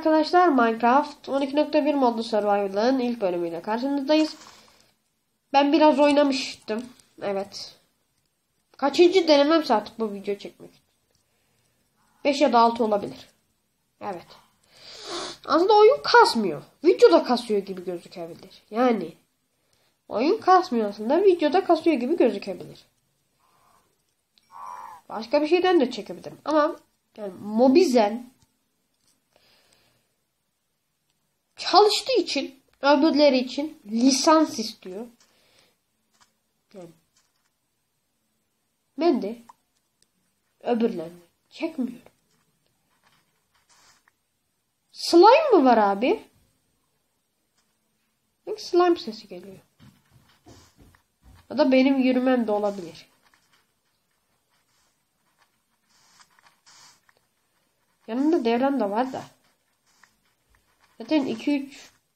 arkadaşlar Minecraft 12.1 modlu Survival'ın ilk bölümüyle karşınızdayız. Ben biraz oynamıştım. Evet. Kaçıncı denemem artık bu video çekmek. 5 ya da 6 olabilir. Evet. Aslında oyun kasmıyor. Videoda kasıyor gibi gözükebilir. Yani oyun kasmıyor aslında. Videoda kasıyor gibi gözükebilir. Başka bir şeyden de çekebilirim. Ama yani Mobizen çalıştığı için öbürleri için lisans istiyor. Yani ben de öbürlerini çekmiyorum. Slime mı var abi? Bak slime sesi geliyor. Ya da benim yürümem de olabilir. Yanımda devran da var da. Zaten 2-3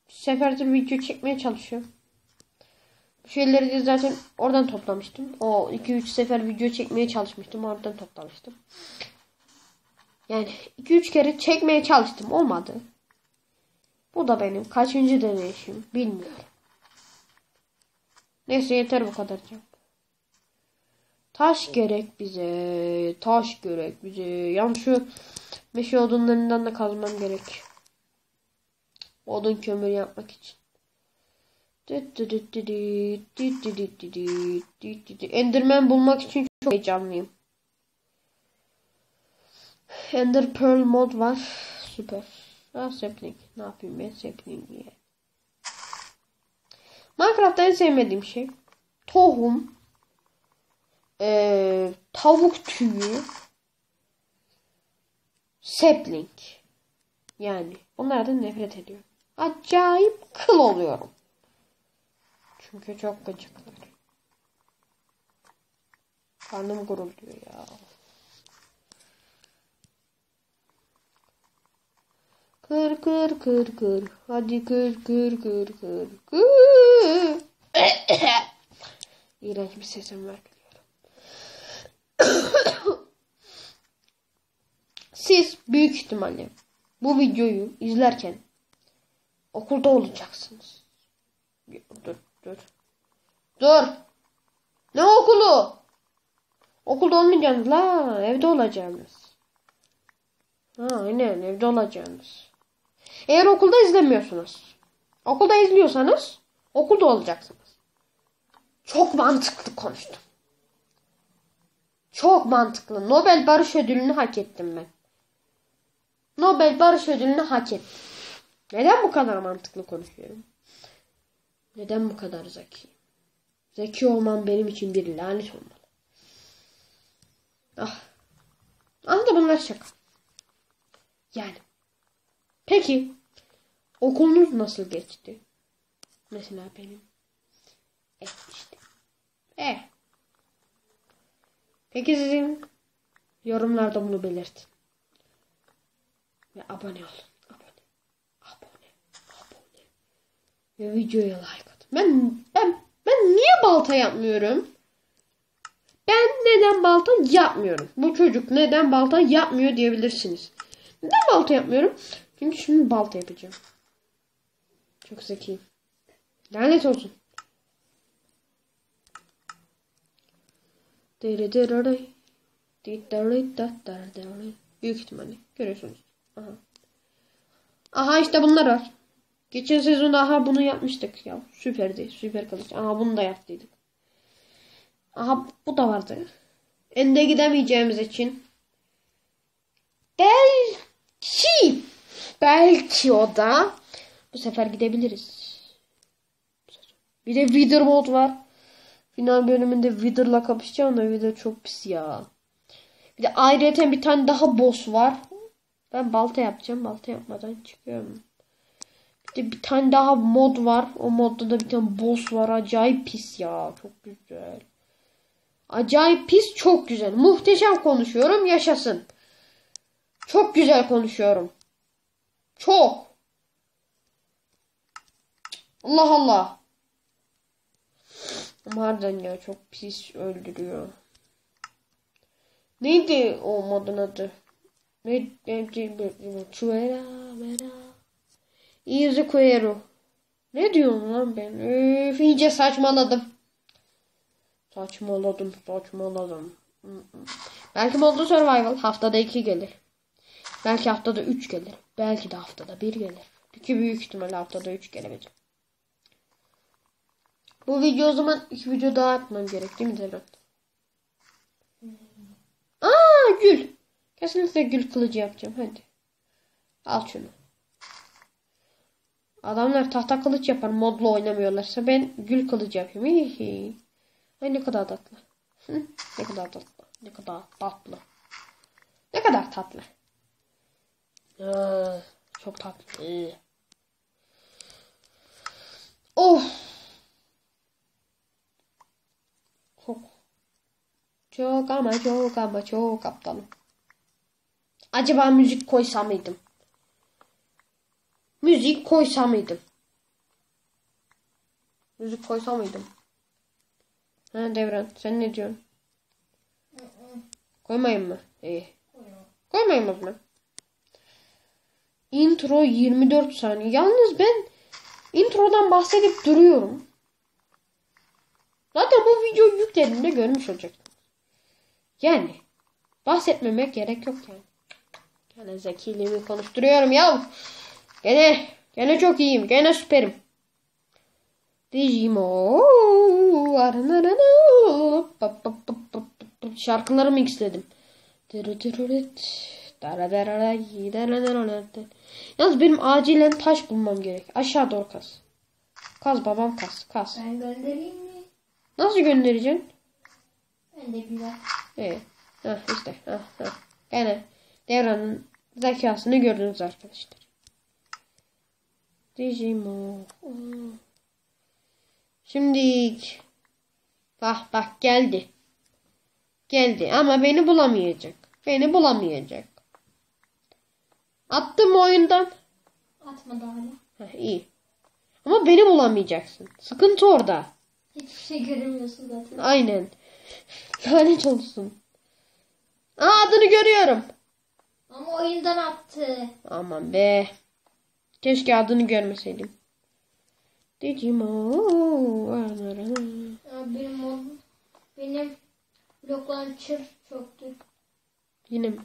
seferdir video çekmeye çalışıyorum. Bu şeyleri de zaten oradan toplamıştım. O 2-3 sefer video çekmeye çalışmıştım. Oradan toplamıştım. Yani 2-3 kere çekmeye çalıştım. Olmadı. Bu da benim kaçıncı deneyişim bilmiyorum. Neyse yeter bu kadar canım. Taş gerek bize. Taş gerek bize. Yani şu meşe odunlarından da kazmam gerek. Odun kömür yapmak için. Enderman bulmak için çok heyecanlıyım. Ender Pearl mod var. Süper. Ah sapling. Ne yapayım ben sapling diye. Minecraft'ta en sevmediğim şey tohum, ee, tavuk tüyü, sapling. Yani onlardan nefret ediyorum. Acayip kıl oluyorum. Çünkü çok gıcıklar. Karnım gurulduyor ya. Kır kır kır kır. Hadi kır kır kır kır kır. İğrenç bir sesim var. Siz büyük ihtimalle bu videoyu izlerken okulda olacaksınız. Dur dur. Dur. Ne okulu? Okulda olmayacaksınız la. Evde olacaksınız. Ha aynen evde olacaksınız. Eğer okulda izlemiyorsunuz. Okulda izliyorsanız okulda olacaksınız. Çok mantıklı konuştum. Çok mantıklı. Nobel Barış Ödülünü hak ettim ben. Nobel Barış Ödülünü hak ettim. Neden bu kadar mantıklı konuşuyorum? Neden bu kadar zeki? Zeki olmam benim için bir lanet olmalı. Ah. Aslında bunlar şaka. Yani. Peki. Okulunuz nasıl geçti? Mesela benim. E işte. E. Peki sizin yorumlarda bunu belirtin. Ve abone olun. Abone. Abone. Abone. Ve videoya like atın. Ben, ben, ben niye balta yapmıyorum? Ben neden balta yapmıyorum? Bu çocuk neden balta yapmıyor diyebilirsiniz. Neden balta yapmıyorum? Çünkü şimdi balta yapacağım. Çok zekiyim. Lanet olsun. Büyük ihtimalle. Görüyorsunuz. Aha. Aha işte bunlar var. Geçen sezon aha bunu yapmıştık ya. Süperdi. Süper kılıç. Aha bunu da yaptıydık. Aha bu da vardı. Ende gidemeyeceğimiz için. Belki. Belki o da. Bu sefer gidebiliriz. Bir de Wither mod var. Final bölümünde Wither'la kapışacağım da Wither çok pis ya. Bir de ayrıca bir tane daha boss var. Ben balta yapacağım. Balta yapmadan çıkıyorum. De bir tane daha mod var. O modda da bir tane boss var. Acayip pis ya. Çok güzel. Acayip pis çok güzel. Muhteşem konuşuyorum. Yaşasın. Çok güzel konuşuyorum. Çok. Allah Allah. Harbiden ya çok pis öldürüyor. Neydi o modun adı? Ne neydi? Çuvera, vera. Easy Quero. Ne diyorum lan ben? Öf iyice saçmaladım. Saçmaladım, saçmaladım. Belki Modlu Survival haftada iki gelir. Belki haftada üç gelir. Belki de haftada bir gelir. Ki büyük ihtimalle haftada üç gelebilir. Bu video o zaman iki video daha atmam gerek değil mi Zeren? Aa gül. Kesinlikle gül kılıcı yapacağım hadi. Al şunu. Adamlar tahta kılıç yapar modlu oynamıyorlarsa ben gül kılıcı yapayım. Hihi. Ay ne kadar tatlı. Hı, ne kadar tatlı. Ne kadar tatlı. Ne kadar tatlı. Çok tatlı. Ee. Oh. Çok. Çok ama çok ama çok aptalım. Acaba müzik koysam mıydım? Müzik koysam mıydım? Müzik koysam mıydım? Ha Devran sen ne diyorsun? Koymayayım mı? İyi. Koymayayım o zaman. Intro 24 saniye. Yalnız ben introdan bahsedip duruyorum. Zaten bu videoyu yüklediğimde görmüş olacaktım. Yani bahsetmemek gerek yok yani. Gene zekiliğimi konuşturuyorum ya. Gene gene çok iyiyim. Gene süperim. Digimon. Şarkıları mixledim. Yalnız benim acilen taş bulmam gerek. Aşağı doğru kaz. Kaz babam kaz. Kaz. Ben göndereyim mi? Nasıl göndereceksin? Ben de biraz. Evet. Heh, işte. Heh, heh. Gene Devran'ın zekasını gördünüz arkadaşlar. Digimon. Şimdi bak bak geldi. Geldi ama beni bulamayacak. Beni bulamayacak. Attım oyundan. Atmadı hala. Heh, iyi. Ama beni bulamayacaksın. Sıkıntı orada. Hiçbir şey göremiyorsun zaten. Aynen. Lanet olsun. Aa adını görüyorum. Ama oyundan attı. Aman be. Keşke adını görmeseydim. Digimon. Benim benim blok launcher çoktu. Yine mi?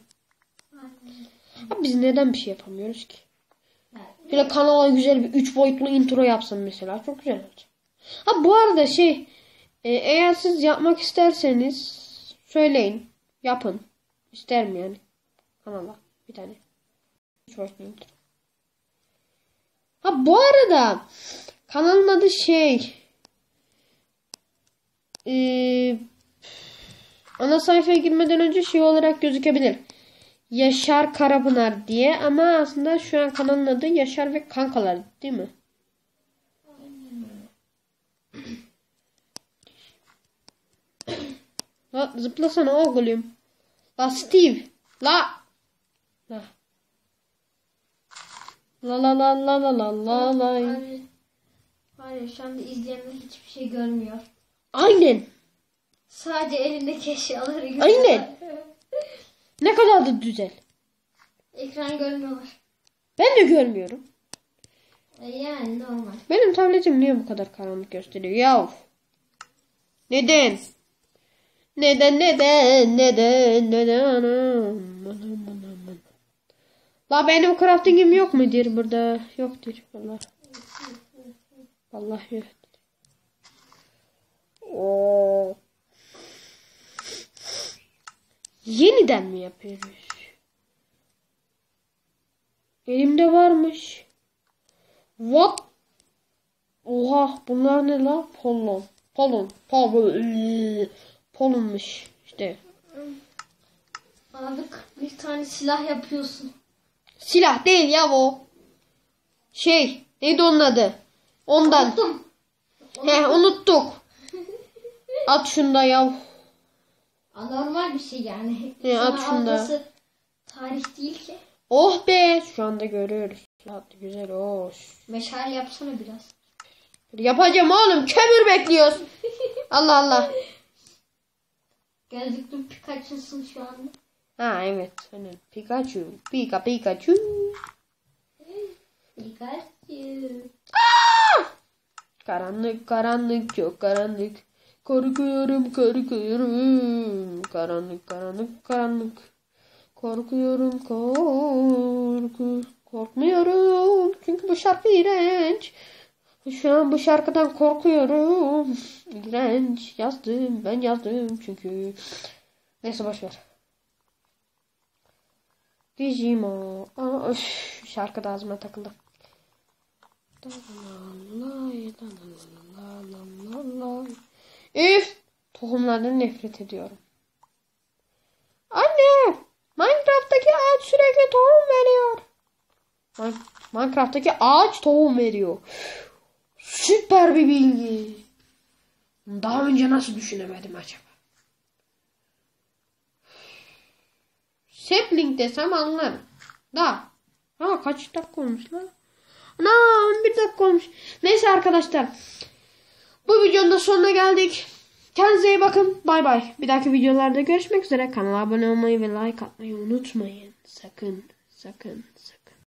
Aynen. Abi biz neden bir şey yapamıyoruz ki? Evet. Şöyle kanala güzel bir 3 boyutlu intro yapsam mesela. Çok güzel olacak. Ha bu arada şey e, eğer siz yapmak isterseniz söyleyin. Yapın. İsterim yani. Kanala. Bir tane. 3 boyutlu intro. Ha bu arada kanalın adı şey e, ana sayfaya girmeden önce şey olarak gözükebilir. Yaşar Karapınar diye ama aslında şu an kanalın adı Yaşar ve Kankalar değil mi? La zıplasana oğlum. La Steve. La. La. La la la la la la la la. Hayır. Şu anda izleyenler hiçbir şey görmüyor. Aynen. Sadece elindeki eşyaları görüyor. Aynen. Ne kadar da güzel. Ekran görmüyorlar. Ben de görmüyorum. E Yani normal. Benim tabletim niye bu kadar karanlık gösteriyor ya? Neden? Neden neden neden neden? La benim crafting'im yok mudur burada? Yoktur. Allah. Allah yok. Oo. Yeniden mi yapıyoruz? Elimde varmış. What? Oha bunlar ne la? Polon. Polon. Polon. Polonmuş işte. Abi bir tane silah yapıyorsun. Silah değil ya o. Şey neydi onun adı? Ondan. Unuttum. He unuttuk. At şunda yav. Anormal bir şey yani. He, Sana at şunu da. algısı Tarih değil ki. Oh be. Şu anda görüyoruz. Hadi güzel hoş. Meşale yapsana biraz. Yapacağım oğlum. Kömür bekliyoruz. Allah Allah. Gözlüklü Pikachu'sun şu anda. Ha evet. Aynen. Pikachu. Pika Pikachu. Pikachu. Karanlık karanlık çok karanlık. Korkuyorum korkuyorum. Karanlık karanlık karanlık. Korkuyorum korku. Korkmuyorum. Çünkü bu şarkı iğrenç. Şu an bu şarkıdan korkuyorum. İğrenç. Yazdım. Ben yazdım çünkü. Neyse boşver. Digimon. Aa, öf, şarkı da ağzıma takıldı. Üf! Tohumlardan nefret ediyorum. Anne! Minecraft'taki ağaç sürekli tohum veriyor. Min- Minecraft'taki ağaç tohum veriyor. Süper bir bilgi. Daha önce nasıl düşünemedim acaba? Sapling desem anlarım. Da. Ha kaç dakika olmuş lan? Ana 11 dakika olmuş. Neyse arkadaşlar. Bu videonun da sonuna geldik. Kendinize iyi bakın. Bay bay. Bir dahaki videolarda görüşmek üzere. Kanala abone olmayı ve like atmayı unutmayın. Sakın, sakın.